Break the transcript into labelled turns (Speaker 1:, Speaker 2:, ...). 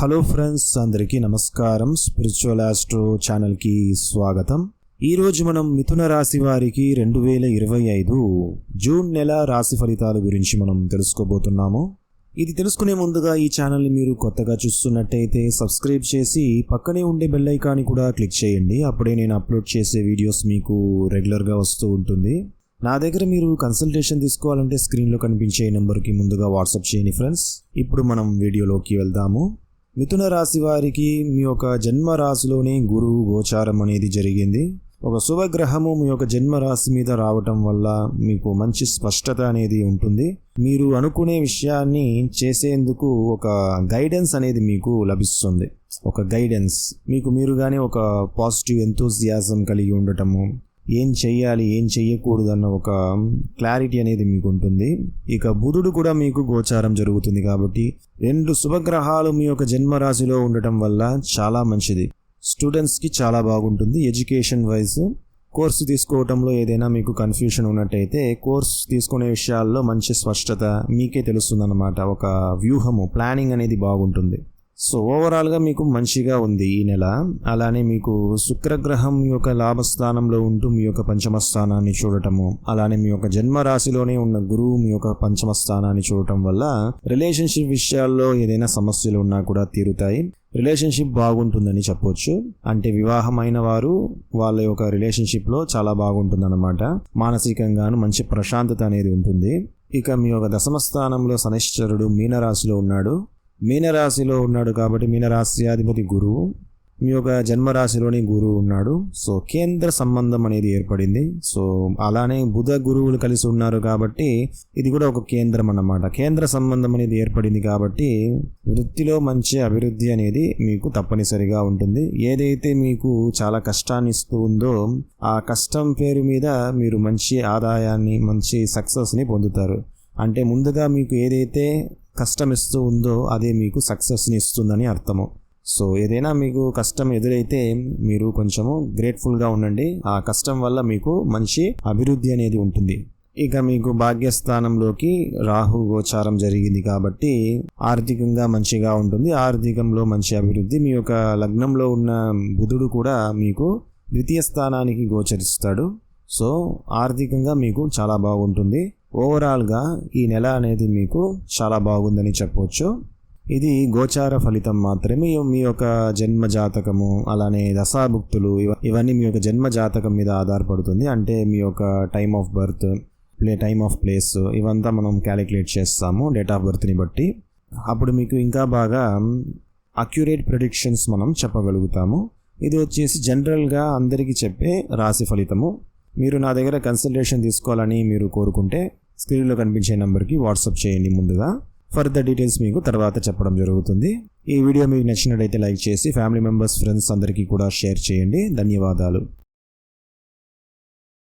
Speaker 1: Hello friends అందరికీ నమస్కారం. Spiritual astro ఛానల్కి స్వాగతం. ఈరోజు మనం మిథున రాశి వారికి రెండు వేల ఇరవై ఐదు జూన్ నెల రాశి ఫలితాల గురించి మనం తెలుసుకోబోతున్నాము. ఇది తెలుసుకునే ముందుగా ఈ ఛానల్ని మీరు కొత్తగా చూస్తున్నట్టయితే సబ్స్క్రైబ్ చేసి పక్కనే ఉండే బెల్ ఐకాన్ని కూడా క్లిక్ చేయండి. అప్పుడే నేను అప్లోడ్ చేసే వీడియోస్ మీకు రెగ్యులర్గా వస్తూ ఉంటుంది. నా దగ్గర మీరు కన్సల్టేషన్ తీసుకోవాలంటే స్క్రీన్లో కనిపించే నెంబర్కి ముందుగా వాట్సాప్ చేయండి ఫ్రెండ్స్. ఇప్పుడు మనం వీడియోలోకి వెళ్దాము. మిథున రాశి వారికి మీ యొక్క జన్మ రాశిలోనే గురువు గోచారం అనేది జరిగింది. ఒక శుభగ్రహము మీ యొక్క జన్మరాశి మీద రావటం వల్ల మీకు మంచి స్పష్టత అనేది ఉంటుంది. మీరు అనుకునే విషయాన్ని చేసేందుకు ఒక గైడెన్స్ అనేది మీకు లభిస్తుంది. ఒక గైడెన్స్. మీకు మీరుగానే ఒక పాజిటివ్ ఎంతోజియాజం కలిగి ఉండటము ఏం చెయ్యాలి ఏం చెయ్యకూడదు అన్న ఒక క్లారిటీ అనేది మీకు ఉంటుంది ఇక బుధుడు కూడా మీకు గోచారం జరుగుతుంది కాబట్టి రెండు శుభగ్రహాలు మీ యొక్క జన్మరాశిలో ఉండటం వల్ల చాలా మంచిది. స్టూడెంట్స్కి చాలా బాగుంటుంది. ఎడ్యుకేషన్ వైజ్ కోర్సు తీసుకోవటంలో ఏదైనా మీకు కన్ఫ్యూషన్ ఉన్నట్టయితే కోర్స్ తీసుకునే విషయాల్లో మంచి స్పష్టత మీకే తెలుస్తుందన్నమాట. ఒక వ్యూహము ప్లానింగ్ అనేది బాగుంటుంది. సో ఓవరాల్గా మీకు మంచిగా ఉంది ఈ నెల. అలానే మీకు శుక్రగ్రహం మీ యొక్క లాభస్థానంలో ఉంటూ మీ యొక్క పంచమ స్థానాన్ని చూడటము అలానే మీ యొక్క జన్మ రాశిలోనే ఉన్న గురువు మీ యొక్క పంచమ స్థానాన్ని చూడటం వల్ల రిలేషన్షిప్ విషయాల్లో ఏదైనా సమస్యలు ఉన్నా కూడా తీరుతాయి. రిలేషన్షిప్ బాగుంటుందని చెప్పొచ్చు. అంటే వివాహమైన వారు వాళ్ళ యొక్క రిలేషన్షిప్లో చాలా బాగుంటుందన్నమాట. మానసికంగాను మంచి ప్రశాంతత అనేది ఉంటుంది. ఇక మీ యొక్క దశమ స్థానంలో శనిశ్చరుడు మీనరాశిలో ఉన్నాడు. మీనరాశిలో ఉన్నాడు కాబట్టి మీనరాశి అధిపతి గురువు. మీ యొక్క జన్మరాశిలోని గురువు ఉన్నాడు. సో కేంద్ర సంబంధం అనేది ఏర్పడింది. సో అలానే బుధ గురువులు కలిసి ఉన్నారు కాబట్టి ఇది కూడా ఒక కేంద్రం అన్నమాట. కేంద్ర సంబంధం అనేది ఏర్పడింది కాబట్టి వృత్తిలో మంచి అభివృద్ధి అనేది మీకు తప్పనిసరిగా ఉంటుంది. ఏదైతే మీకు చాలా కష్టాన్ని ఇస్తూ ఉందో ఆ కష్టం పేరు మీద మీరు మంచి ఆదాయాన్ని మంచి సక్సెస్ని పొందుతారు. అంటే ముందుగా మీకు ఏదైతే కష్టం ఇస్తూ ఉందో అదే మీకు సక్సెస్ని ఇస్తుందని అర్థము. సో ఏదైనా మీకు కష్టం ఎదురైతే మీరు కొంచెము గ్రేట్ఫుల్గా ఉండండి. ఆ కష్టం వల్ల మీకు మంచి అభివృద్ధి అనేది ఉంటుంది. ఇక మీకు భాగ్యస్థానంలోకి రాహు గోచారం జరిగింది కాబట్టి ఆర్థికంగా మంచిగా ఉంటుంది. ఆర్థికంలో మంచి అభివృద్ధి. మీ యొక్క లగ్నంలో ఉన్న బుధుడు కూడా మీకు ద్వితీయ స్థానానికి గోచరిస్తాడు. సో ఆర్థికంగా మీకు చాలా బాగుంటుంది. ఓవరాల్గా ఈ నెల అనేది మీకు చాలా బాగుందని చెప్పవచ్చు ఇది గోచార ఫలితం మాత్రమే. మీ యొక్క జన్మ జాతకము అలానే దశాభుక్తులు ఇవన్నీ మీ యొక్క జన్మ జాతకం మీద ఆధారపడుతుంది. అంటే మీ యొక్క time of birth play time of place ఇవంతా మనం క్యాలిక్యులేట్ చేస్తాము డేట్ ఆఫ్ బర్త్ని బట్టి. అప్పుడు మీకు ఇంకా బాగా అక్యురేట్ ప్రిడిక్షన్స్ మనం చెప్పగలుగుతాము. ఇది వచ్చేసి జనరల్గా అందరికీ చెప్పే రాశి ఫలితము. మీరు నా దగ్గర కన్సల్టేషన్ తీసుకోవాలని మీరు కోరుకుంటే స్క్రీన్లో కనిపించే నెంబర్కి వాట్సాప్ చేయండి ముందుగా. ఫర్దర్ డీటెయిల్స్ మీకు తర్వాత చెప్పడం జరుగుతుంది. ఈ వీడియో మీకు నచ్చినట్లయితే లైక్ చేసి ఫ్యామిలీ మెంబర్స్ ఫ్రెండ్స్ అందరికీ కూడా షేర్ చేయండి. ధన్యవాదాలు.